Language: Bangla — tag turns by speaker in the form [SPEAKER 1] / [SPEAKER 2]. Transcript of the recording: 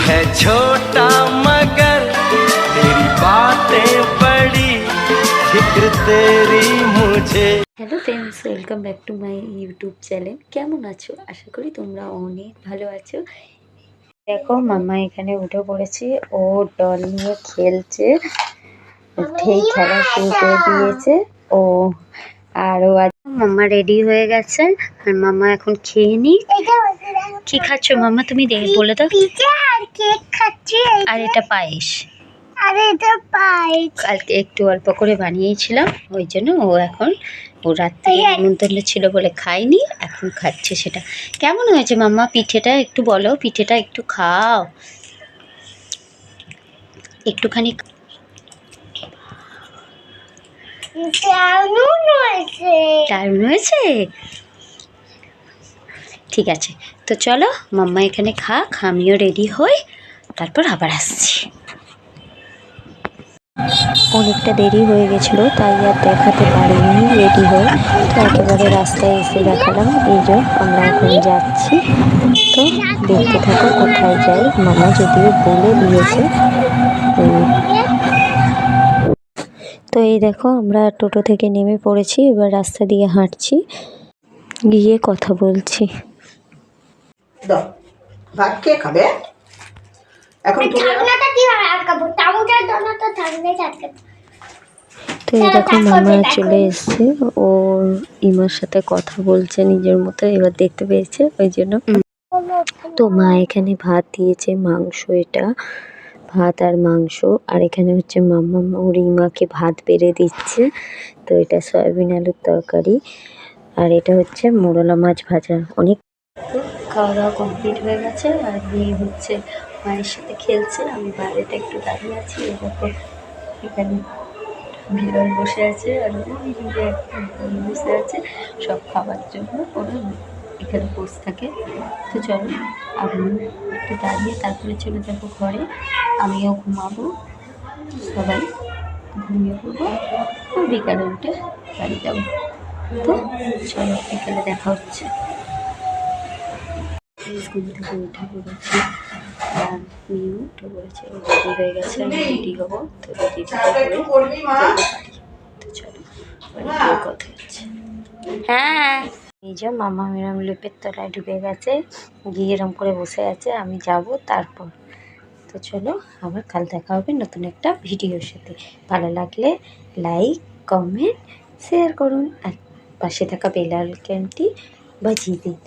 [SPEAKER 1] है छोटा मगर तेरी बातें बड़ी फिक्र तेरी मुझे
[SPEAKER 2] hello friends welcome back to my YouTube channel কেমন আছো আশা করি তোমরা অনেক ভালো আছো দেখো মামা এখানে উঠে পড়েছে ও ডল নিয়ে খেলছে উঠেই খেলা শুরু করে দিয়েছে ও আর ও আজ মাম্মা রেডি হয়ে গেছে আর মামা এখন খেয়ে নি কি খাচ্ছ মামা তুমি দে বলে দাও।
[SPEAKER 3] আর কেক খাচ্ছি।
[SPEAKER 2] আর এটা পায়েস।
[SPEAKER 3] আর এটা পায়েস।
[SPEAKER 2] কালকে একটু অল্প করে বানিয়েছিলাম ওই জন্য ও এখন ও রাত্রে নিমন্ত্রণ ছিল বলে খায়নি এখন খাচ্ছে সেটা। কেমন হয়েছে মাম্মা? পিঠেটা একটু বলো পিঠেটা একটু খাও। একটুখানি
[SPEAKER 3] দারুণ হয়েছে।
[SPEAKER 2] টাইম হয়েছে? ঠিক আছে। তো চলো, মাম্মা এখানে খাক, আমিও রেডি হই, তারপর আবার আসছি। অনেকটা দেরি হয়ে গেছিল, তাই আর দেখাতে পারিনি রেডি হয়ে তো একেবারে রাস্তায় এসে দেখালাম, এই যে আমরা এখন যাচ্ছি। তো দেখতে থাকো কোথায় যাই মামা যদিও বলে দিয়েছে। তো এই দেখো, আমরা টোটো থেকে নেমে পড়েছি, এবার রাস্তা দিয়ে হাঁটছি, গিয়ে কথা বলছি।
[SPEAKER 4] দাও। ভাত কে খাবে? এখন তুমি
[SPEAKER 3] ঠান্ডাটা কি আটকাবো টামুটার দানাটা আটকাবো
[SPEAKER 2] তো দেখো মামা চলে এসছে। ওর ইমার সাথে কথা বলছে নিজের মতো এবার দেখতে পেয়েছে ওই জন্য। তো মা এখানে ভাত দিয়েছে মাংস এটা ভাত আর মাংস। আর এখানে হচ্ছে মাম্মা ওর ইমাকে ভাত বেড়ে দিচ্ছে। তো এটা সয়াবিন আলুর তরকারি। আর এটা হচ্ছে মোরলা মাছ ভাজা। অনেক খাওয়া দাওয়া কমপ্লিট হয়ে গেছে আর মেয়ে হচ্ছে মায়ের সাথে খেলছে। আমি বাইরেটা একটু দাঁড়িয়ে আছি এরকম এখানে বিড়াল বসে আছে আর ওই বসে আছে। সব খাবার জন্য ওরা এখানে বসে থাকে। তো চলো, আমি একটু দাঁড়িয়ে তারপরে চলে যাব ঘরে। আমিও ঘুমাবো। সবাই ঘুমিয়ে পড়ব। বিকালে উঠে বাড়ি যাব। তো চলো, বিকালে দেখা হচ্ছে। ঘুম থেকে উঠে পড়েছি আর মেয়েও উঠে পড়েছে রেডি হয়ে গেছে আমি রেডি হব তো রেডি করে তো চলো কথা হচ্ছে। হ্যাঁ। এই যে মামা মেরাম লেপের তলায় ঢুকে গেছে গিয়ে এরম করে বসে আছে আমি যাব তারপর। তো চলো আবার কাল দেখা হবে নতুন একটা ভিডিওর সাথে। ভালো লাগলে লাইক কমেন্ট শেয়ার করুন আর পাশে থাকা বেল আইকনটি বাজিয়ে দিন।